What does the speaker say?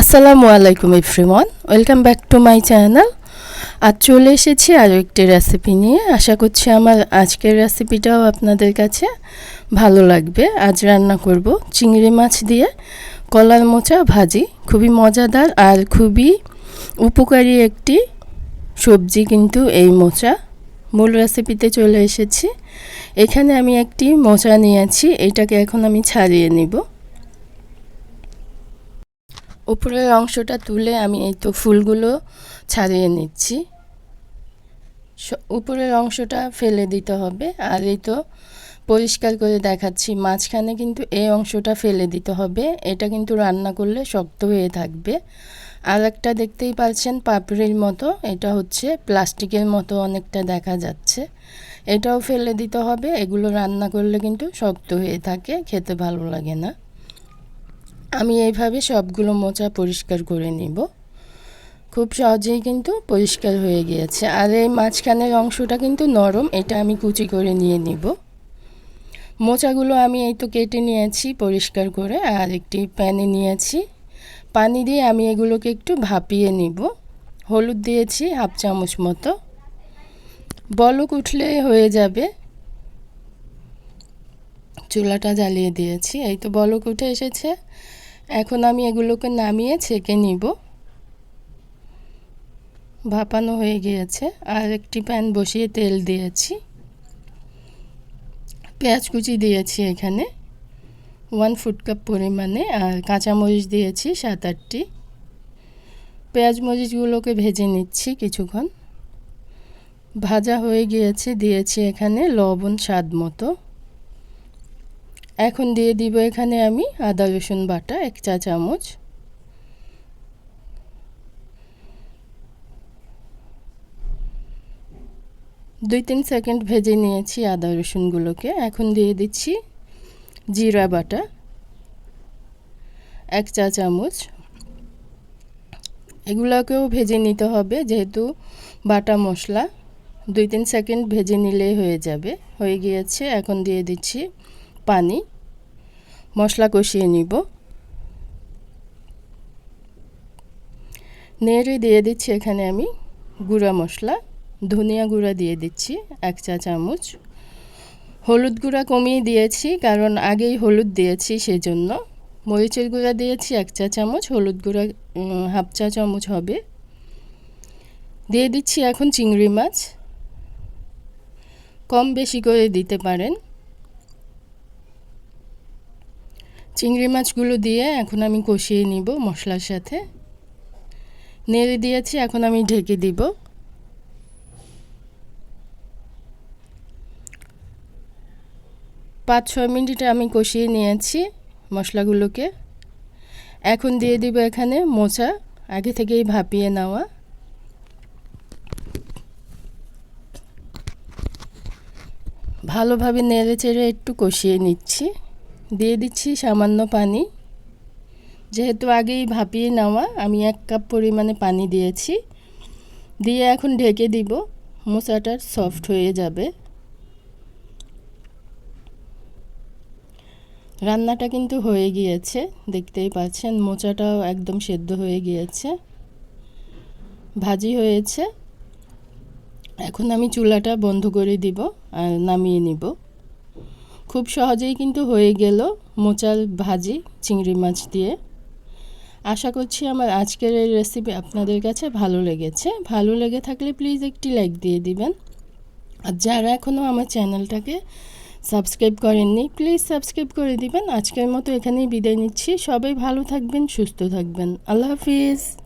আসসালামু আলাইকুম everyone, welcome back to my channel. আর চলে এসেছি আরও একটি রেসিপি নিয়ে। আশা করছি আমার আজকের রেসিপিটাও আপনাদের কাছে ভালো লাগবে। আজ রান্না করব চিংড়ি মাছ দিয়ে কলার মোচা ভাজি। খুবই মজাদার আর খুবই উপকারী একটি সবজি কিন্তু এই মোচা। মূল রেসিপিতে চলে এসেছি। এখানে আমি একটি মোচা নিয়েছি, এটাকে এখন আমি ছাড়িয়ে নিব। উপরের অংশটা তুলে আমি এই তো ফুলগুলো ছাড়িয়ে নিচ্ছি। উপরের অংশটা ফেলে দিতে হবে আর এই তো পরিষ্কার করে দেখাচ্ছি। মাঝখানে কিন্তু এই অংশটা ফেলে দিতে হবে। এটা কিন্তু রান্না করলে শক্ত হয়ে থাকবে। আর একটা দেখতেই পাচ্ছেন পাপড়ির মতো। এটা হচ্ছে প্লাস্টিকের মতো অনেকটা দেখা যাচ্ছে। এটাও ফেলে দিতে হবে। এগুলো রান্না করলে কিন্তু শক্ত হয়ে থাকে, খেতে ভালো লাগে না। আমি এইভাবে সবগুলো মোচা পরিষ্কার করে নিব। খুব সহজেই কিন্তু পরিষ্কার হয়ে গিয়েছে। আর এই মাঝখানের অংশটা কিন্তু নরম, এটা আমি কুচি করে নিয়ে নিব। মোচাগুলো আমি এই তো কেটে নিয়েছি পরিষ্কার করে, আর একটি প্যানে নিয়েছি। পানি দিয়ে আমি এগুলোকে একটু ভাপিয়ে নিব। হলুদ দিয়েছি হাফ চামচ মতো। বলক উঠলে হয়ে যাবে। চুলাটা জ্বালিয়ে দিয়েছি। এই তো বলক উঠে এসেছে। এখন আমি এগুলোকে নামিয়ে ছেঁকে নিব। ভাপানো হয়ে গিয়েছে। আর একটি প্যান বসিয়ে তেল দিয়েছি। পেঁয়াজ কুচি দিয়েছি এখানে। ওয়ান ফুড কাপ পরিমাণে। আর কাঁচামরিচ দিয়েছি সাত আটটি। পেঁয়াজ মরিচগুলোকে ভেজে নিচ্ছি কিছুক্ষণ। ভাজা হয়ে গিয়েছে। দিয়েছি এখানে লবণ স্বাদ মতো। এখন দিয়ে দিব এখানে আমি আদা, রসুন বাটা, এক চা চামচ। দুই তিন সেকেন্ড ভেজে নিয়েছি আদা, রসুনগুলোকে। এখন দিয়ে দিচ্ছি জিরা বাটা, এক চা চামচ। এগুলোকেও ভেজে নিতে হবে, যেহেতু বাটা মশলা। দুই তিন সেকেন্ড ভেজে নিলেই হয়ে যাবে। হয়ে গিয়েছে, এখন দিয়ে দিচ্ছি পানি, মশলা কষিয়ে নিব। নেড়ে দিয়ে দিচ্ছি এখানে আমি গুঁড়া মশলা। ধনিয়া গুঁড়া দিয়ে দিচ্ছি এক চা চামচ। হলুদ গুঁড়া কমিয়ে দিয়েছি, কারণ আগেই হলুদ দিয়েছি সেজন্য। মরিচের গুঁড়া দিয়েছি এক চা চামচ, হলুদ গুঁড়া হাফ চা চামচ হবে। দিয়ে দিচ্ছি এখন চিংড়ি মাছ। কম বেশি করে দিতে পারেন। চিংড়ি মাছগুলো দিয়ে এখন আমি কষিয়ে নিব মশলার সাথে। নেড়ে দিয়েছি, এখন আমি ঢেকে দিব। পাঁচ, ছয় মিনিট আমি কষিয়ে নিয়েছি মশলাগুলোকে। এখন দিয়ে দিব এখানে মোচা, আগে থেকেই ভাপিয়ে নেওয়া। ভালোভাবে নেড়ে চেড়ে একটু কষিয়ে নিচ্ছি। দিয়ে দিচ্ছি সামান্য পানি। যেহেতু আগেই ভাপিয়ে নেওয়া, আমি এক কাপ পরিমাণে পানি দিয়েছি। দিয়ে এখন ঢেকে দিব মোচাটার সফট হয়ে যাবে। রান্নাটা কিন্তু হয়ে গিয়েছে, দেখতেই পাচ্ছেন, মোচাটাও একদম সেদ্ধ হয়ে গিয়েছে। ভাজি হয়েছে। এখন আমি চুলাটা বন্ধ করে দিব আর নামিয়ে নিব। খুব সহজেই কিন্তু হয়ে গেল মোচার ভাজি চিংড়ি মাছ দিয়ে। আশা করছি আমার আজকের এই রেসিপি আপনাদের কাছে ভালো লেগেছে। ভালো লেগে থাকলে প্লিজ একটি লাইক দিয়ে দিবেন। আর যারা এখনও আমার চ্যানেলটাকে সাবস্ক্রাইব করেননি প্লিজ সাবস্ক্রাইব করে দিবেন। আজকের মতো এখানেই বিদায় নিচ্ছি। সবাই ভালো থাকবেন, সুস্থ থাকবেন। আল্লাহ হাফিজ।